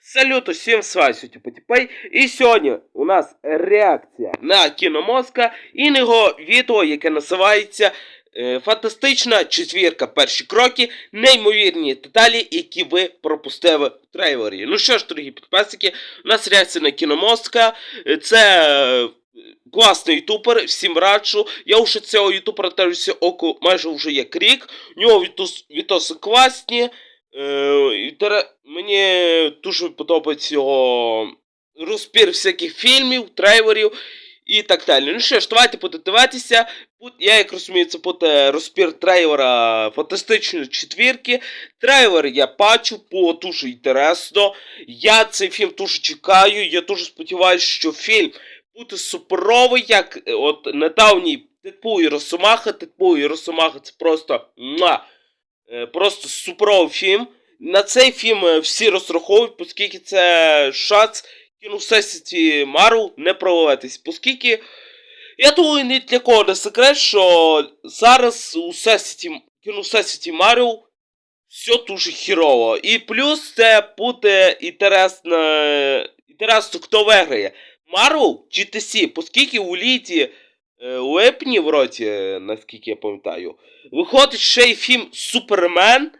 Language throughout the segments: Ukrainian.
Салют усім з вами сьогодні. І сьогодні у нас реакція на кіномозка і його відео, яке називається е, Фантастична четвірка. Перші кроки, неймовірні деталі, які ви пропустили в трейлері. Ну що ж, дорогі підписники, у нас реакція на кіномозка. Е, Це е, класний ютубер, всім раджу. Я вже цього ютубера теж око майже вже як рік. У нього відос- відоси класні. Е, і тере- мені дуже подобається його розпір всяких фільмів, трейлерів і так далі. Ну що ж, давайте будете дивитися. Я як розумію, це буде розпір трейлера Фантастичної четвірки. Трейлер я бачу, було дуже інтересно. Я цей фільм дуже чекаю. Я дуже сподіваюся, що фільм буде суперовий, як е, от недавній Дедпул і Росомаха. Дедпул і Росомаха це просто. Е, Просто суперовий фільм. На цей фільм е, всі розраховують, оскільки це шанс кіно всесвіті Марвел не провалитись. Оскільки я думаю, ні для кого не секрет, що зараз у всесвіті, кіно всесвіті Марвел все дуже хірово. І плюс це буде інтересно, інтересно хто виграє. Марвел чи DC, оскільки у літі липні, вроді, е, наскільки я пам'ятаю, виходить ще й фільм Супермен.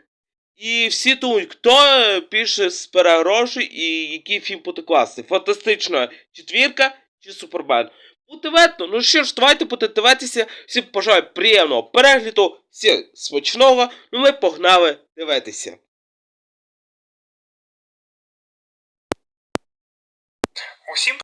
І всі думають, хто е, більше збере грошей і який фільм буде класний. Фантастична четвірка чи Супермен. Буде видно. Ну що ж, давайте будете дивитися. Всім бажаю приємного перегляду, всім смачного. Ну ми погнали дивитися. Усім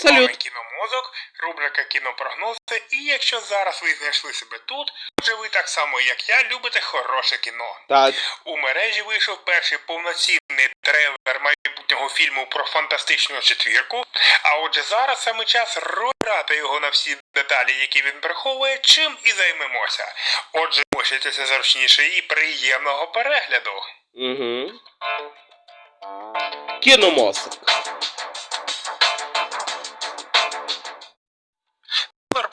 Салют. кіномозок, рубрика кінопрогнози. І якщо зараз ви знайшли себе тут, отже ви так само, як я, любите хороше кіно. Так. У мережі вийшов перший повноцінний трейлер майбутнього фільму про фантастичну четвірку. А отже, зараз саме час розбирати його на всі деталі, які він приховує, чим і займемося. Отже, мощайтеся зручніше і приємного перегляду. Угу. Кіномозок.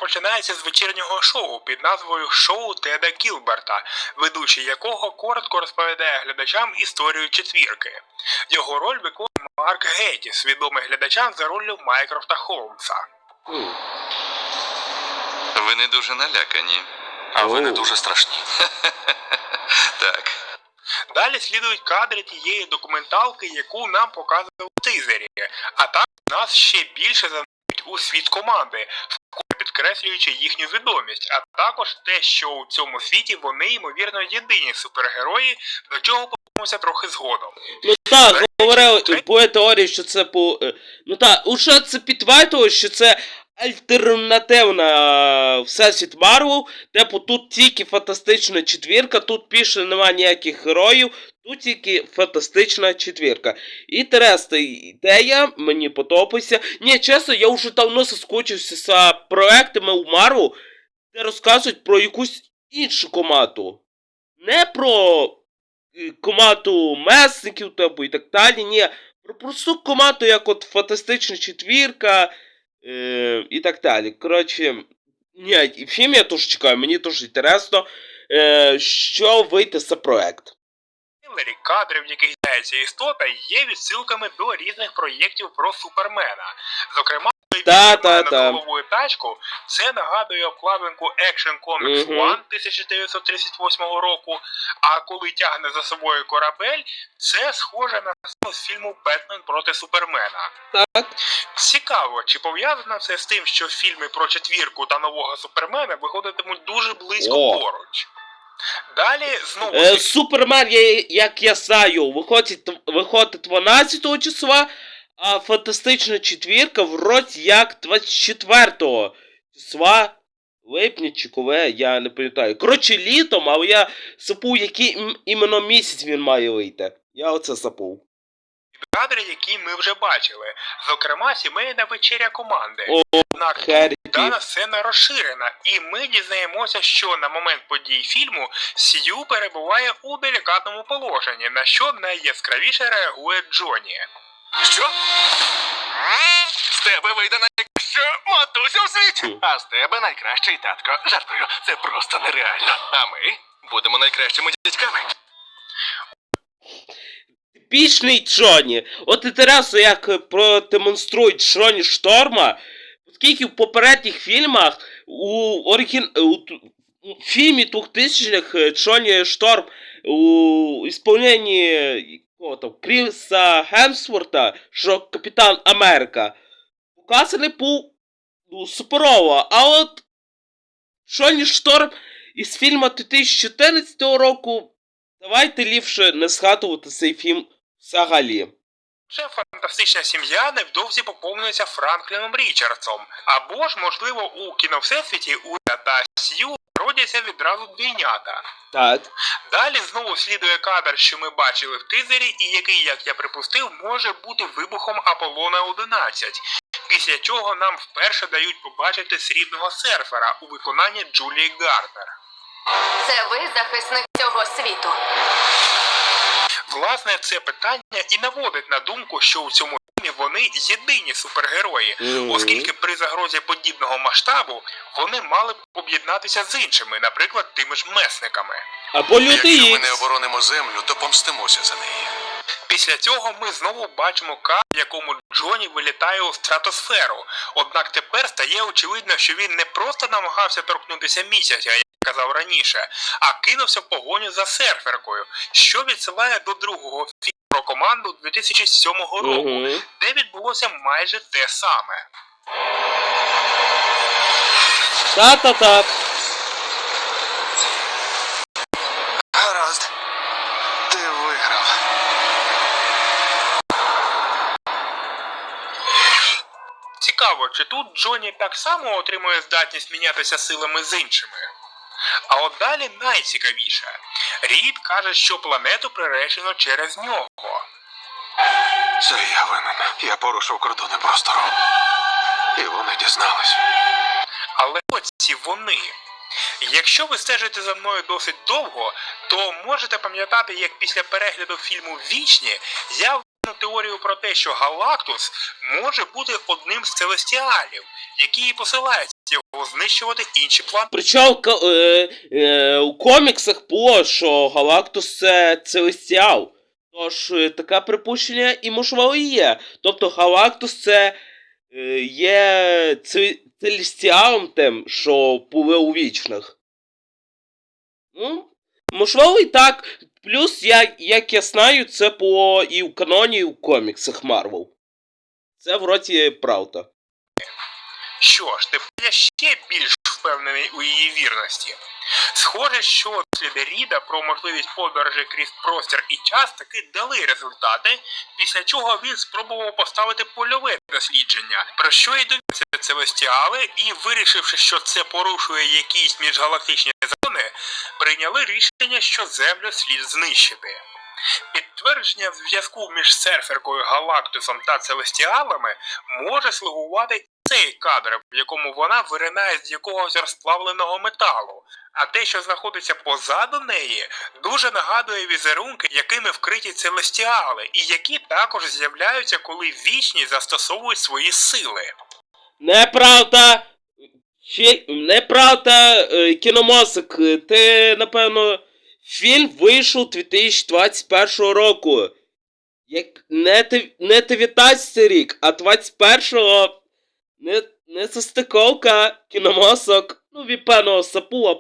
Починається з вечірнього шоу під назвою Шоу Теда Кілберта, ведучий якого коротко розповідає глядачам історію четвірки. Його роль виконує Марк Геттіс, відомий глядачам за роллю Майкрофта Холмса. Ви не дуже налякані. А ви не дуже страшні. так. Далі слідують кадри тієї документалки, яку нам показували у тизері, а також нас ще більше занурюють у світ команди, підкреслюючи їхню відомість, а також те, що у цьому світі вони ймовірно єдині супергерої, до чого повернемося трохи згодом. Ну так, говорили по теорії, що це по. е, Ну так, уже це підтвердило, що це альтернативна е, всесвіт Марвел, типу тут тільки фантастична четвірка, тут більше немає ніяких героїв, тут тільки фантастична четвірка. Інтересна ідея, мені подобається. Ні, чесно, я вже давно соскучився за проектами у Марвел, де розказують про якусь іншу команду. Не про е, команду месників типу, і так далі. Ні, про просту команду, як от Фантастична четвірка е, і так далі. Коротше, ні, і фільм я теж чекаю, мені дуже інтересно, е, що вийде за проект. Трейлері кадрів, в яких з'являється істота, є відсилками до різних проєктів про Супермена. Зокрема, Та, та, та. головою тачку, це нагадує обкладинку Action Comics. 1 1938 року. А коли тягне за собою корабель, це схоже на сцену з фільму Бетмен проти Супермена. Так. Цікаво, чи пов'язано це з тим, що фільми про четвірку та нового Супермена виходитимуть дуже близько О. поруч. Далі знову Е, Супермен, я, як я знаю, виходить, виходить 12 числа, а фантастична четвірка вроді як 24 числа. Липня чи коли, я не пам'ятаю. Коротше, літом, але я сапу, який іменно місяць він має вийти. Я оце забув. Кадри, які ми вже бачили, зокрема сімейна вечеря команди. О, Однак дана сцена розширена, і ми дізнаємося, що на момент подій фільму Сью перебуває у делікатному положенні, на що найяскравіше реагує Джоні. Що? З тебе вийде найкраща матуся у світі. А з тебе найкращий татко. Жартую, це просто нереально. А ми будемо найкращими дядьками. Епічний Джоні. От і інтересно, як е, продемонструють Джоні Шторма, оскільки в попередніх фільмах у оригін... у, у фільмі 2000-х е, Джоні Шторм у ісполненні там, Кріса Гемсворта, що Капітан Америка, показаний був ну, суперово, а от Джоні Шторм із фільму 2014 року давайте ліпше не згадувати цей фільм взагалі. Вже фантастична сім'я невдовзі поповнюється Франкліном Річардсом. Або ж, можливо, у кіновсесвіті у та Сью родяться відразу двійнята. Так. Далі знову слідує кадр, що ми бачили в тизері, і який, як я припустив, може бути вибухом Аполлона 11. Після чого нам вперше дають побачити срібного серфера у виконанні Джулії Гарднер. Це ви захисник цього світу. Власне, це питання і наводить на думку, що у цьому фільмі вони єдині супергерої, оскільки при загрозі подібного масштабу вони мали б об'єднатися з іншими, наприклад, тими ж месниками. Або люди Якщо ми не оборонимо землю, то помстимося за неї. Після цього ми знову бачимо кадр, в якому Джоні вилітає у стратосферу. Однак тепер стає очевидно, що він не просто намагався торкнутися місяця, як казав раніше, а кинувся в погоню за серферкою, що відсилає до другого фільму про команду 2007 року, Мгм. де відбулося майже те саме. Та-та-та. Цікаво, чи тут Джоні так само отримує здатність мінятися силами з іншими. А от далі найцікавіше. Рід каже, що планету приречено через нього. Це я винен. Я порушив кордони простору. І вони дізнались. Але оці вони. Якщо ви стежите за мною досить довго, то можете пам'ятати, як після перегляду фільму Вічні я винен теорію про те, що Галактус може бути одним з целестіалів, які і посилають його знищувати інші планети. Причому е, е, у коміксах було, що Галактус це Целестіал. Тож е, таке припущення і можливо і є. Тобто Галактус це е, є Целестіалом тим, що були у вічних. Ну, можливо і так. Плюс, як, як я знаю, це по і в каноні, і в коміксах Марвел. Це вроді правда. Що ж, тепер я ще більш впевнений у її вірності. Схоже, що сліди Ріда про можливість подорожі крізь простір і час таки дали результати, після чого він спробував поставити польове дослідження, про що й довівся целестіали, і вирішивши, що це порушує якісь міжгалактичні закони, прийняли рішення, що землю слід знищити. Підтвердження зв'язку між серферкою Галактусом та Целестіалами може слугувати цей кадр, в якому вона виринає з якогось розплавленого металу, а те, що знаходиться позаду неї, дуже нагадує візерунки, якими вкриті целестіали, і які також з'являються, коли вічні застосовують свої сили. Неправда! Фі... Неправда, е, кіномосик. Е, Ти, напевно, фільм вийшов 2021 року. Як не 19 рік, а 21-го не, не состиковка, кіномасок. Ну, від певного сапу,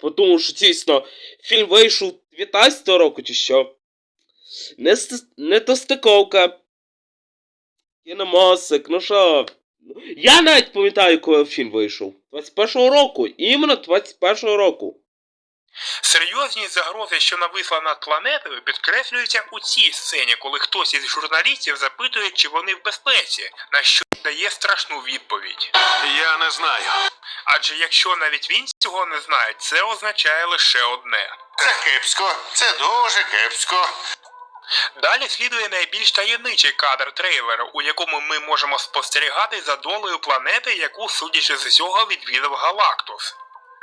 по тому, що дійсно фільм вийшов 19 року чи що. Не, не то стиковка. Кіномосик, ну що. Я навіть пам'ятаю, коли фільм вийшов. 21-го року. Іменно 21-го року. Серйозність загрози, що нависла над планетою, підкреслюється у цій сцені, коли хтось із журналістів запитує, чи вони в безпеці, на що дає страшну відповідь. Я не знаю. Адже якщо навіть він цього не знає, це означає лише одне. Це кепсько. Це дуже кепсько. Далі слідує найбільш таємничий кадр трейлеру, у якому ми можемо спостерігати за долею планети, яку, судячи з усього, відвідав Галактус.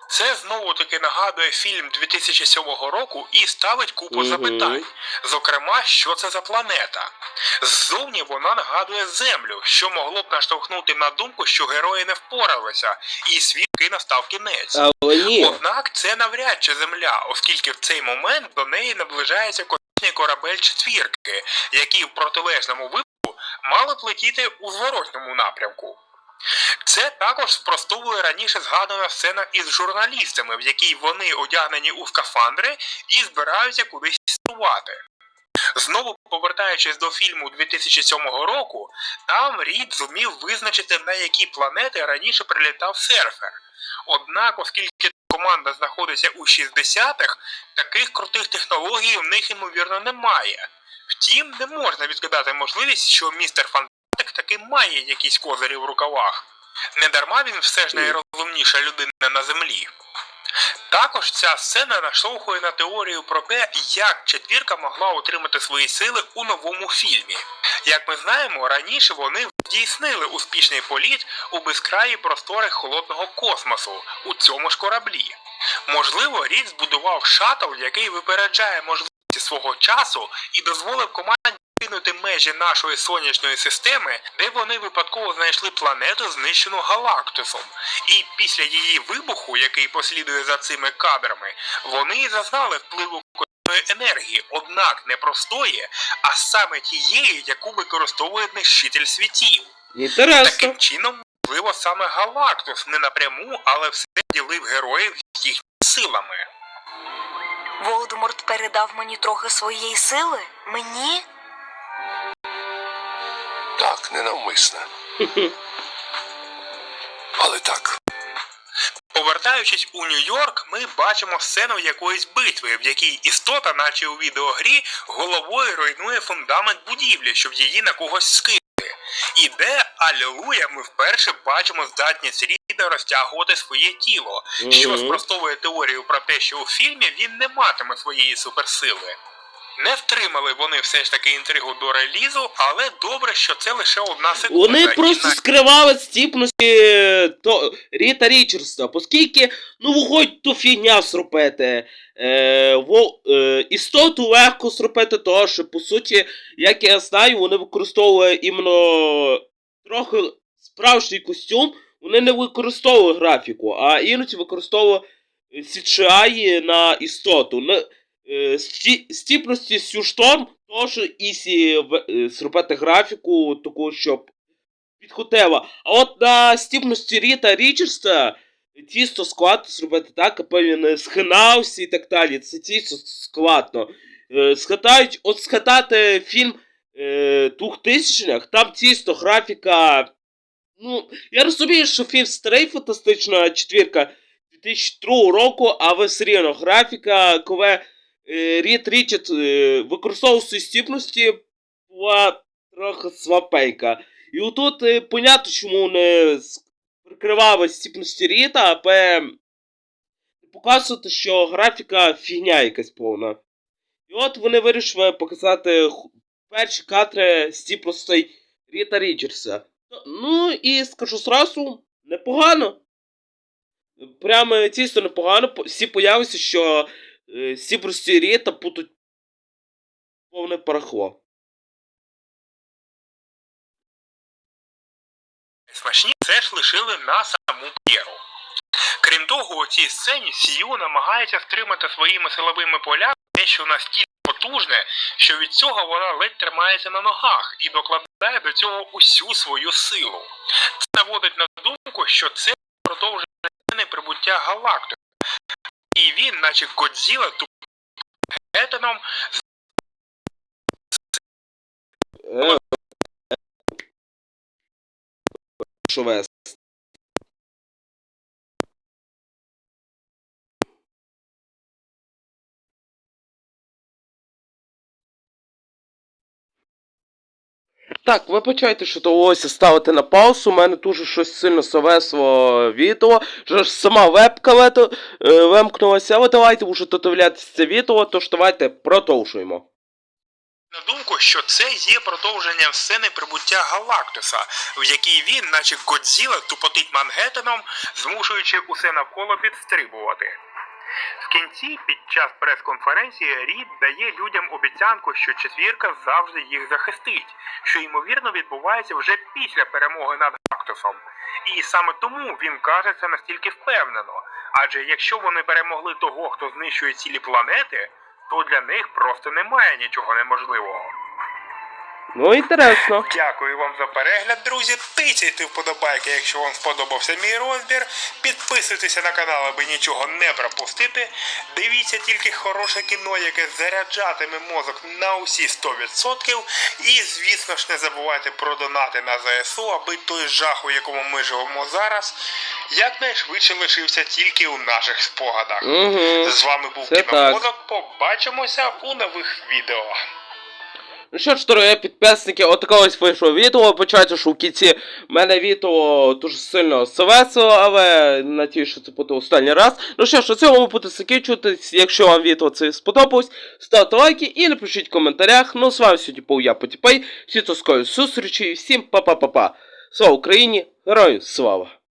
Це знову таки нагадує фільм 2007 року і ставить купу Мгм. запитань. Зокрема, що це за планета? Ззовні вона нагадує Землю, що могло б наштовхнути на думку, що герої не впоралися, і світ настав кінець. Але ні. Однак це навряд чи земля, оскільки в цей момент до неї наближається космічний корабель четвірки, які в протилежному випадку мали б летіти у зворотньому напрямку. Це також спростовує раніше згадана сцена із журналістами, в якій вони одягнені у скафандри і збираються кудись струвати. Знову повертаючись до фільму 2007 року, там Рід зумів визначити, на які планети раніше прилітав серфер. Однак, оскільки команда знаходиться у 60-х, таких крутих технологій в них ймовірно немає. Втім, не можна відкидати можливість, що містер Фантастик таки має якісь козирі в рукавах. Недарма він все ж найрозумніша людина на землі. Також ця сцена наштовхує на теорію про те, як четвірка могла отримати свої сили у новому фільмі. Як ми знаємо, раніше вони здійснили успішний політ у безкраї простори холодного космосу у цьому ж кораблі. Можливо, Рід збудував шаттл, який випереджає можливості свого часу і дозволив команді кинути межі нашої сонячної системи, де вони випадково знайшли планету, знищену Галактусом. І після її вибуху, який послідує за цими кадрами, вони зазнали впливу космічної енергії, однак не простої, а саме тієї, яку використовує нищитель світів. Інтересно. Таким чином, можливо, саме Галактус не напряму, але все ділив героїв їхніми силами. Володиморт передав мені трохи своєї сили? Мені? Так, ненавмисно. Але так. Повертаючись у Нью-Йорк, ми бачимо сцену якоїсь битви, в якій істота, наче у відеогрі, головою руйнує фундамент будівлі, щоб її на когось скинути. І де, алілуя, ми вперше бачимо здатність Ріда розтягувати своє тіло, що спростовує теорію про те, що у фільмі він не матиме своєї суперсили. Не втримали вони все ж таки інтригу до релізу, але добре, що це лише одна секунда. Вони просто на- скривали стіпності то, Ріта Річардса, оскільки, ну виходь ту фігня срупити. Е, во, е, істоту легко срупити, того, що по суті, як я знаю, вони використовували іменно трохи справжній костюм, вони не використовували графіку, а іноді використовували CGI на істоту. Е, сті, стіпності Сюшторм теж ісі в- е, зробити графіку таку, щоб підхотила. А от на стіпності Ріта Річардса тісто складно зробити так, аби він схинався і так далі. Це тісто складно. Е, Скатають, от скатати фільм е, 2000-х, там тісто, графіка. Ну, я розумію, що фільм старий фантастична четвірка 2002 року, але все рівно графіка, коли е, Рід Річард е, використовував свої стіпності, була трохи слабенька. І отут е, понятно, чому с- прикривали стіпності Ріта, аби показувати, що графіка фігня якась повна. І от вони вирішили показати перші кадри стіпностей Ріта Річардса. Ну і скажу зразу, непогано. Прямо тісто непогано. Всі появилися, що е, стіпності Ріта будуть повне парахло. смачні все ж лишили на саму п'єру. Крім того, у цій сцені Сію намагається стримати своїми силовими полями те, що настільки потужне, що від цього вона ледь тримається на ногах і докладає до цього усю свою силу. Це наводить на думку, що це продовжує прибуття галактики. Наче Годзіла, тупетоном Е, Що Так, вибачайте, що довелося ставити на паузу. У мене дуже щось сильно завесло відео. Вже ж сама вебка вето, е, вимкнулася, але давайте вже додивлятися це відео, тож давайте продовжуємо. На думку, що це є продовженням сцени прибуття Галактуса, в якій він, наче Годзіла, тупотить Мангеттеном, змушуючи усе навколо підстрибувати. В кінці, під час прес-конференції, Рід дає людям обіцянку, що четвірка завжди їх захистить, що ймовірно відбувається вже після перемоги над Галактусом. І саме тому він каже це настільки впевнено. Адже якщо вони перемогли того, хто знищує цілі планети, то для них просто немає нічого неможливого. Ну, інтересно. Дякую вам за перегляд, друзі. Тицяйте вподобайки, якщо вам сподобався мій розбір. Підписуйтеся на канал, аби нічого не пропустити. Дивіться тільки хороше кіно, яке заряджатиме мозок на усі 100%. І, звісно ж, не забувайте про донати на ЗСУ, аби той жах, у якому ми живемо зараз, якнайшвидше лишився тільки у наших спогадах. Угу. З вами був так. Кіномозок. Побачимося у нових відео. Ну що ж, дорогі підписники, отаке ось вийшло відео. Почайте, що в кінці мене відео дуже сильно завесело, але надію, що це буде останній раз. Ну що ж, на цьому буде закінчуватись. Якщо вам відео це сподобалось, ставте лайки і напишіть в коментарях. Ну, з вами сьогодні був я Потіпей. Всі тоскою зустрічі і всім па-па-па-па. Слава Україні! Героям слава!